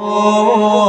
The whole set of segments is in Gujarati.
મારી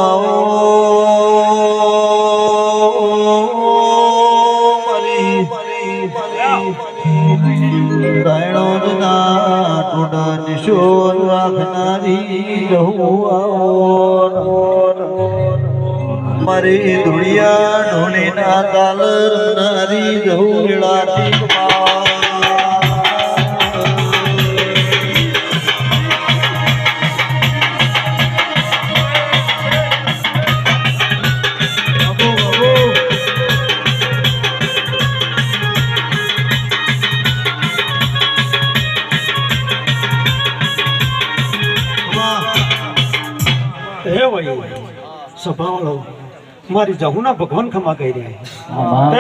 મારી જહુના ભગવાન ખમા કહી રહ્યા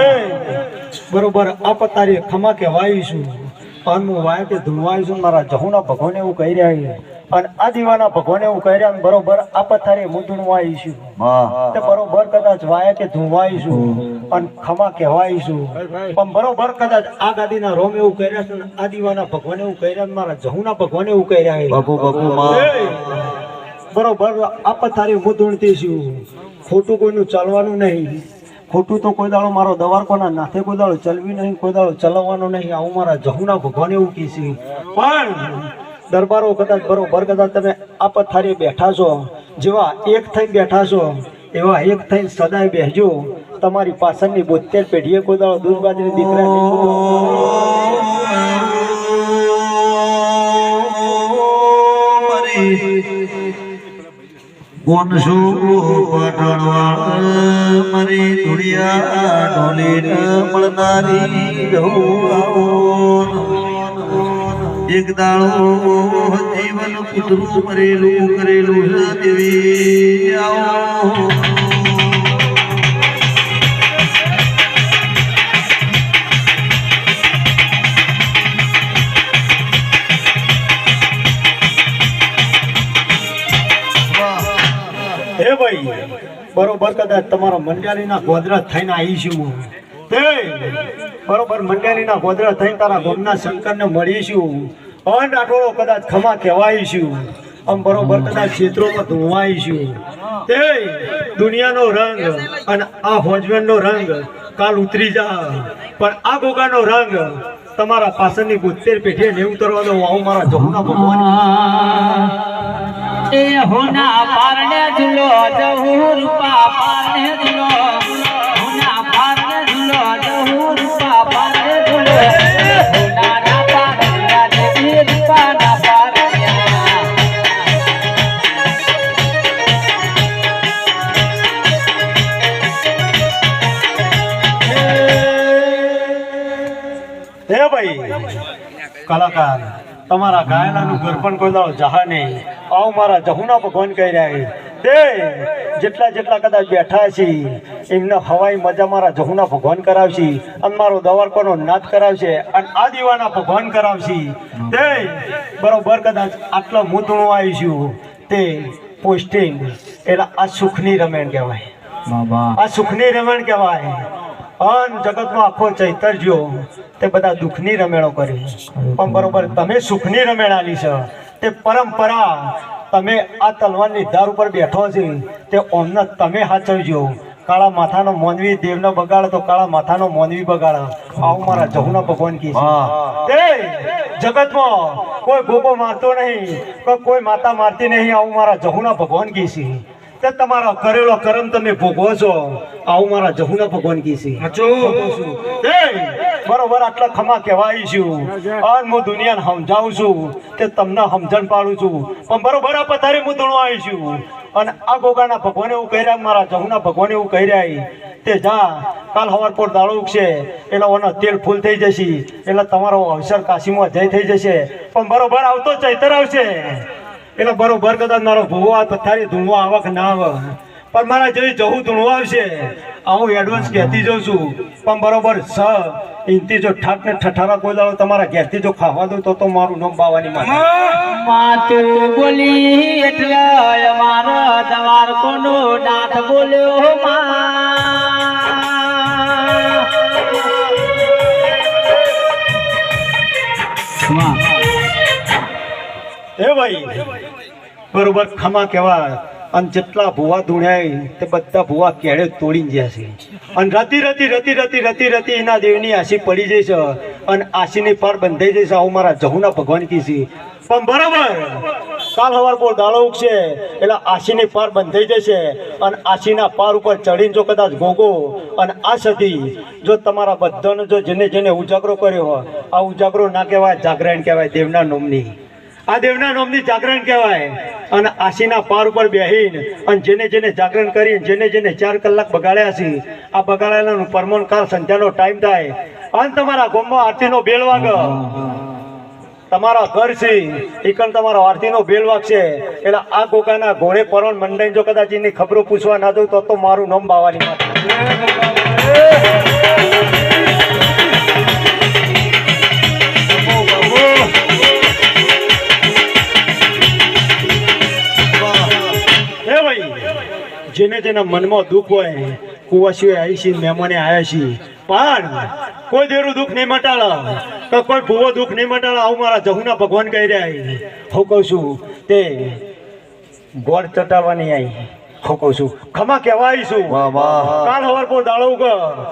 બરોબર આપ તારી ખમા કહેવાઈશું અને હું વાય કે ધૂણવાઈશું મારા જહુના ભગવાન એવું કહી રહ્યા છે. અને આ દીવાના ભગવાન એવું કહી રહ્યા બરોબર આપ તારી હું. ધૂણવાઈશું તે બરોબર કદાચ વાય કે ધૂણવાઈશું અને ખમા કહેવાઈશું પણ બરોબર કદાચ આ ગાદીના રોમ એવું કહી રહ્યા છે અને આ દીવાના ભગવાન એવું કહી રહ્યા મારા જહુના ભગવાન એવું કહી રહ્યા છે. બરોબર, આપ તારી હું ધૂણતી છું. ખોટું કોઈનું ચાલવાનું નહીં. ખોટું તો કોઈ દાડો મારો દવારકોના નાથે કોઈ દાડો ચલવી નહીં, કોઈ દાડો ચલાવવાનો નહીં. આવું મારા જહુના ભગવાન એવું કીધી પણ દરબારો કદાચ બરોબર, કદાચ તમે આપ થારી બેઠા છો. જેવા એક થઈ બેઠા છો, એવા એક થઈને સદાય બેસજો તમારી પાછળની બોતેર પેઢીએ કોઈ દાડો દૂધ બાજરી દીકરા કોણ શું પટણવાળ મારી ધુળિયા ઢોલી મળનારી એક દાળો જીવન કૂતરું મરેલું, કરેલું દેવી આવો. હે ભાઈ બરોબર કદાચ તમારો મંડાલીના ગોદરા થઈને આવીશું હું. તે બરોબર મંડળીના ગોદરા થઈને તારા ગોમના શંકરને મળીશું અન આટોળો કદાચ ખમા કહેવાઈશું આમ બરોબર કદાચ ક્ષેત્રોમાં ધોવાઈશું તે દુનિયાનો રંગ અને આ હોજવેનનો રંગ કાલ ઉતરી જા. પણ આ ગોગાનો રંગ તમારા પાછળની બોતેર પેઢીએ ને ઉતરવાનો દો આવું મારા જહુના ભગવાન એ હોના પારણે ઝૂલો જહુ રૂપા, પારણે ઝૂલો. હોના પારણે ઝૂલો જહુ રૂપા, પારણે ઝૂલો. હોના ના ભાઈ, કલાકાર. તમારા ગાયનાનું ઘર પણ કોઈ દાડો જહા નહીં. આવું મારા જહુના ભગવાન કહી રહ્યા છે. તે જેટલા જેટલા કદાચ બેઠા છે એમને હવાઈ મજા મારા જહુના ભગવાન કરાવશે અને મારો દવારકોનો નાદ કરાવશે અને આ દીવાના ભગવાન કરાવશે. તે બરોબર કદાચ આટલો મૂતણું આવીશું તે પોસ્ટિંગ એટલે આ સુખની રમેણ કહેવાય. આ સુખની રમણ કહેવાય. અન જગતનો આખો ચૈતર જો તે બધા દુઃખની રમેણો કરી. પણ બરોબર તમે સુખની રમેણ આલી છે. તે પરંપરા તમે આ તલવારની ધાર ઉપર બેઠો છે તે ઓમને તમે સાચવજો કાળા માથાનો મોનવી દેવનો બગાડ તો કાળા માથાનો મોનવી બગાડ. આવું મારા જહુના ભગવાન કી છે. જગતમાં કોઈ ગોગો મારતો નહીં કોઈ માતા મારતી નહીં આવું મારા જહુના ભગવાન કી છે. તે તમારો કરેલો કર્મ તમે ભોગવો છો? આવું મારા જહુના ભગવાન કી છે. બરોબર આટલા ખમા કહેવાય છું. અને હું દુનિયાને સમજાવું છું તે તમને સમજણ પાડું છું. પણ બરોબર આ પથારી હું ધૂણવા આવી છું. અને આ ગોગાના ભગવાન એવું કહી રહ્યા મારા જહુના ભગવાન એવું કહી રહ્યા તે જા કાલ હવાર પર દાળો ઉગશે. એટલે ઓનો તેલ ફૂલ થઈ જશે. એટલે તમારો અવસર કાશીમાં જય થઈ જશે. પણ બરોબર આવતો ચૈતર આવશે. એટલે બરોબર કદાચ મારો ભૂવો આ પથારી ધૂણવો આવક ના આવે. પણ મારા જેવી જવું ધૂણવા આવશે. આવું એડવાન્સ કહેતી જઉં છું. પણ બરોબર સ ઇનથી જો ઠાક ને ઠઠારા કોઈ દાડો તમારા ઘેરથી જો ખાવા દઉં તો તો મારું નામ બાવાની માતું બોલી એટલે અમારો તમાર કોનો નાથ બોલ્યો માં. એ ભાઈ બરોબર, ખમા કહેવા અને જેટલા ભૂવા ધૂણ્યા તે બધા ભૂવા કેળે તોડીને ગયા છે. અને રતી રતી રતી રતી રતી રતી એના દેવની આશી પડી જશે અને આશીની પાર બંધાઈ જશે આવું મારા જહુના ભગવાન કી છે. પણ બરાબર, કાલ હવાર બહુ દાડો ઉગશે, એટલે આશીની પાર બંધાઈ જશે. અને આશીના પાર ઉપર ચડીને જો કદાચ ગોગો અને આ સતી જો તમારા બધાનો જો જેને જેને ઉજાગરો કર્યો હોય, આ ઉજાગરો ના કહેવાય જાગરણ કહેવાય, દેવના નોમની. આ દેવના નોમની જાગરણ કહેવાય. અને આશીના પાર ઉપર બેહીને અને જેને જેને જાગરણ કરી જેને જેને ચાર કલાક બગાડ્યા છે આ બગાડેલાનું પરમોન કાલ સંધ્યાનો ટાઈમ થાય. અને તમારા ગોમમાં આરતીનો બેલ વાગ. તમારા ઘર છે એકણ તમારા આરતીનો બેલ વાગશે એટલે આ ગોગાના ઘોડે પરમણ મંડાઈ જો કદાચ એની ખબરો પૂછવા ના દઉં તો તો મારું નામ બાવાની માતા જેને મનમાં દુઃખ હોય કુવાસીઓ આવી છે મહેમાને આવ્યા છે પણ કોઈ દેરું દુઃખ નહીં મટાડો. તો કોઈ ભૂવો દુઃખ નહીં મટાડો. આવું મારા જહુના ભગવાન કહી રહ્યા હું કહું છું, તે ગોળ ચટાવવાની આવી કહું છું. ખમા કહેવાય છું. કાલ હવાર પર દાડો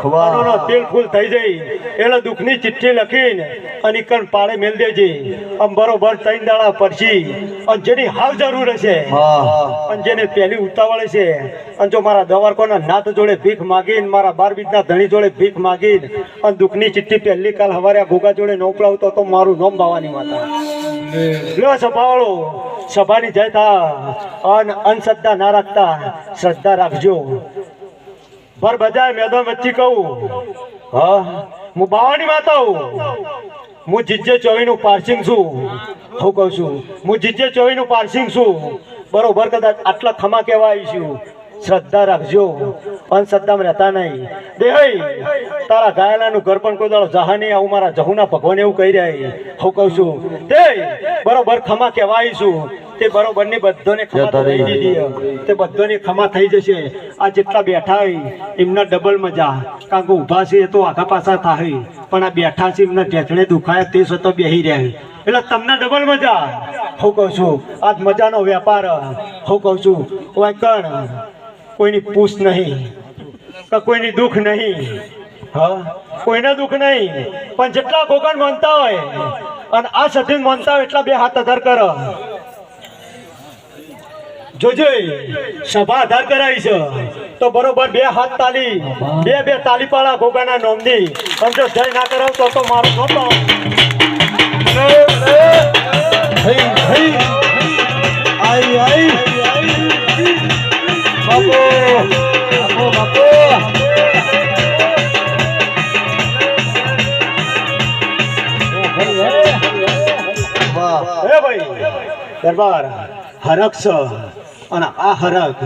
ખવા. તેલ ફૂલ થઈ જઈ એટલે દુઃખની ચિઠ્ઠી લખીને અને કણ પાળે મેલ દેજે. આમ બરોબર ત્રણ દાડા પડશી. અને જેની હાવ જરૂર હશે અને જેને પહેલી ઉતાવળ છે અને જો મારા દવારકોના નાથ જોડે ભીખ માગીને મારા બાર બીજના ધણી જોડે ભીખ માગીને અને દુઃખની ચિઠ્ઠી પહેલી કાલ હવારે આ ગોગા જોડે નોપડાવતો તો મારું નોમ બાવાની માતા લ્યો સભાવાળો સભાની થા અને અનશ્રદ્ધા ના રાખતા શ્રદ્ધા રાખજો. પર બજાય મેદાન વચ્ચે કહું. હા? હું બાવાની માતા હું જીજે જીજે ચોવીનું પાર્સિંગ છું. હું કહું છું, હું જીજે ચોવીનું પાર્સિંગ છું. બરોબર કદાચ આટલા ખમા કહેવા આવી છું. શ્રદ્ધા રાખજો. અંધશ્રદ્ધામાં રહેતા નહીં. દેહઈ તારા ગાયલાનું ઘર પણ કોઈ દાડો જહા નહીં આવું મારા જહુના ભગવાન એવું કહી રહ્યા હું કહું છું તે બરોબર ખમા કહેવાય છું. તે બરોબરની બધોને ખમા થઈ દીધી. તે બધોને ખમા થઈ જશે. આ જેટલા બેઠા હોય એમના ડબલ મજા. કારણ કે ઊભા છે એ તો આખા પાછા થાય. પણ આ બેઠા છે એમના ઢેચણે દુખાય તે છતાં બેહી રહ્યા એટલે તમને ડબલ મજા. હું કહું છું આજ મજાનો વેપાર. હું કહું છું કણ કોઈની પૂછ નહીં કે કોઈની દુઃખ નહીં હા? કોઈને દુઃખ નહીં પણ જેટલા ભોગણ માનતા હોય અને આ સતીન માનતા હોય એટલા બે હાથ અધર કરો. જોજે સભા આધાર કરાવી છે. તો બરોબર બે હાથ તાલી બે બે તાલી પાડા ગોગાના નોમની અને જો જય ના કરાવ તો તો મારો નોમ હઈ, હઈ. દરબાર હરક છ. અને આ હરક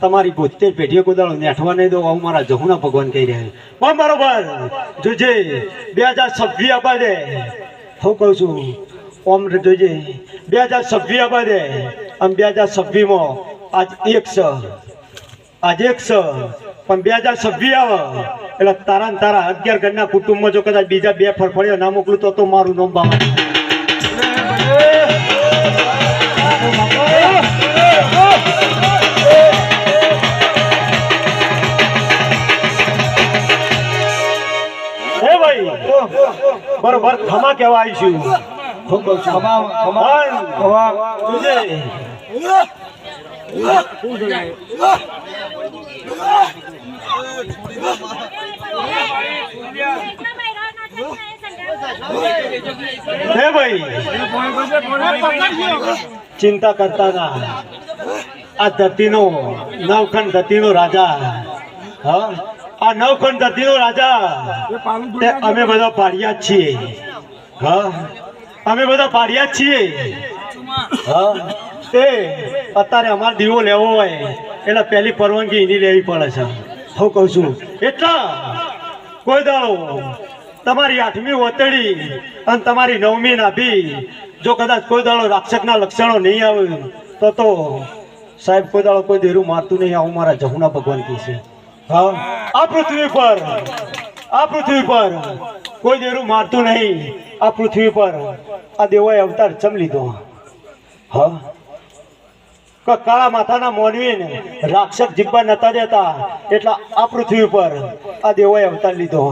તમારી બોતેર પેઢીઓ કોદાળો નેઠવા નહીં દો, આવું મારા જહુના ભગવાન કહી રહ્યા પણ બરોબર, જોજે, બે હજાર છવ્વીસ આપવા દે હું કહું છું, ઓમ જોજે, બે હજાર છવ્વીસ આપવા દે આમ બે હજાર છવ્વીસમાં આજ એક છે. આજે એક છે. પણ બે હજાર છવ્વીસ આવે, એટલે તારા તારા અગિયાર ઘરના કુટુંબમાં જો કદાચ બીજા બે ફરફળીઓ ના મોકલું તો મારું નામ ખમા કહેવા આવીશું હું કહું છું. ખમા ખમા ખમા તુજે હે ભાઈ, ચિંતા કરતા ના. આ ધરતીનો નવખંડ ધરતીનો રાજા. હા? આ નવખંડ ધરતીનો રાજા. અમે બધા પાડ્યા છીએ. હા? અમે બધા પાડ્યા જ છીએ. હા? તે અત્યારે અમારે દીવો લેવો હોય. એટલે પહેલી પરવાનગી એની લેવી પડે છે. હું કહું છું, એટલા? કોઈ દાડો, તમારી આઠમી વતડી અને તમારી નવમી નાભી, જો કદાચ કોઈ દાડો રાક્ષસના લક્ષણો નહીં આવે, તો તો સાહેબ, કોઈ દાડો કોઈ દેરું મારતું નહીં. આવું મારા જહુના ભગવાન કહે છે. હા? આ પૃથ્વી પર આ પૃથ્વી પર કોઈ દેરું મારતું નહીં. આ પૃથ્વી પર આ દેવાએ અવતાર ચમ લીધો. હા? કાળા માથાના મોનવીને રાક્ષસ જીવવા નતા દેતા, એટલા આ પૃથ્વી પર આ દેવાએ અવતાર લીધો.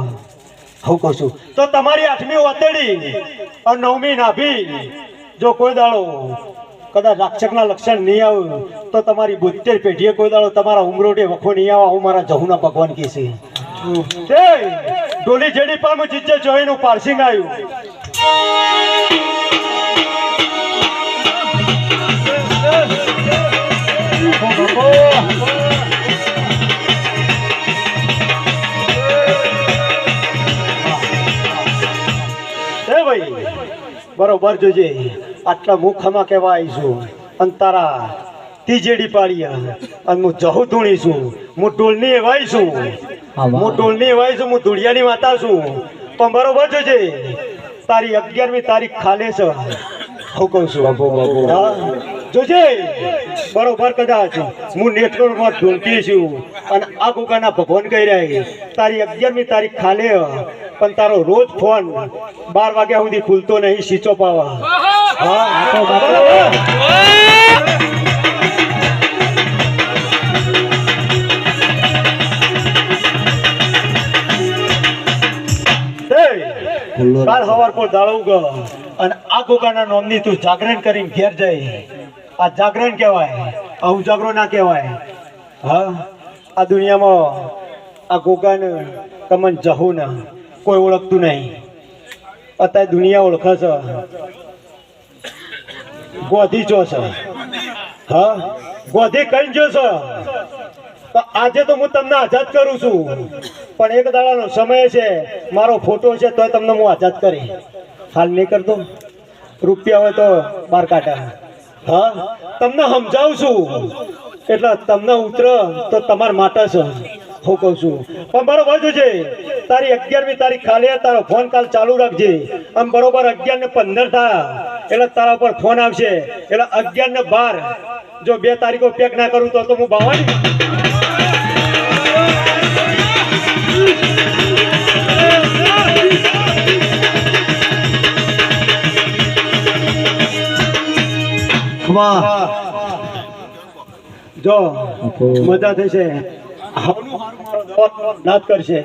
હું કહું છું, તો તમારી આઠમી ઓતેડી અને નવમી નાભી, જો કોઈ દાડો કદાચ રાક્ષસના લક્ષણ નહીં આવ્યું તો તમારી બોતેર પેઢીએ કોઈ દાડો તમારા ઉમરોટે વખો નહીં આવે હું મારા જહુના ભગવાન કહે છે. એ ડોલી જેડી પામ જીજે જોઈનું પાર્સિંગ આવ્યું એ ભાઈ, બરોબર જોજે. આટલા મુખમાં કહેવાય આવીશું અને તારા તીજેડી પાડ્યા. અને હું જહુ ધૂણી છું. હું ઢોલની એવાય છું. હું ઢોલની એવાય છું. હું ધૂળિયાની માતા છું. પણ બરોબર જોજે તારી અગિયારમી તારીખ ખાલે છે. હું કહું છું? જોજે. બરોબર કદાચ. હું નેટવર્કમાં ઢૂંઢતી છું. અને આ ગોકાના ભગવાન કહી રહ્યા તારી અગિયારમી તારીખ ખાલે. પણ તારો રોજ ફોન બાર વાગ્યા સુધી ખુલતો નહીં સ્વિચો પાવા હા? કાલ હવાર કોઈ દાળો ઉગો અને આ ગોગાના નોમની તું જાગરણ કરીને ઘેર જાય. આ જાગરણ કહેવાય. આ ઉજાગરો ના કહેવાય. હા? આ દુનિયામાં આ ગોગાને તમને જહું ના કોઈ ઓળખતું નહીં. અત્યારે દુનિયા ઓળખે છે. ગોધી જો છે. હા? ગોધી કઈ જો છે. તો આજે તો હું તમને આઝાદ કરું છું. પણ એક દાડાનો સમય છે, મારો ફોટો છે, તોય તમને હું આઝાદ કરી. હાલ નહીં કરતો રૂપિયા હોય તો બાર કાઢા. હા? તમને સમજાવું છું. એટલે તમને ઉતર, તો તમારા માટે છે. હું કહું છું. પણ બરોબર જોજે તારી અગિયારમી તારીખ ખાલી તારો ફોન કાલ ચાલુ રાખજે. આમ બરોબર અગિયાર ને પંદર થાય એટલે તારા પર ફોન આવશે. એટલે અગિયાર ને બાર. જો બે તારીખો પેક ના કરું તો હું બાવાની જો મજા થશે. નાદ કરશે.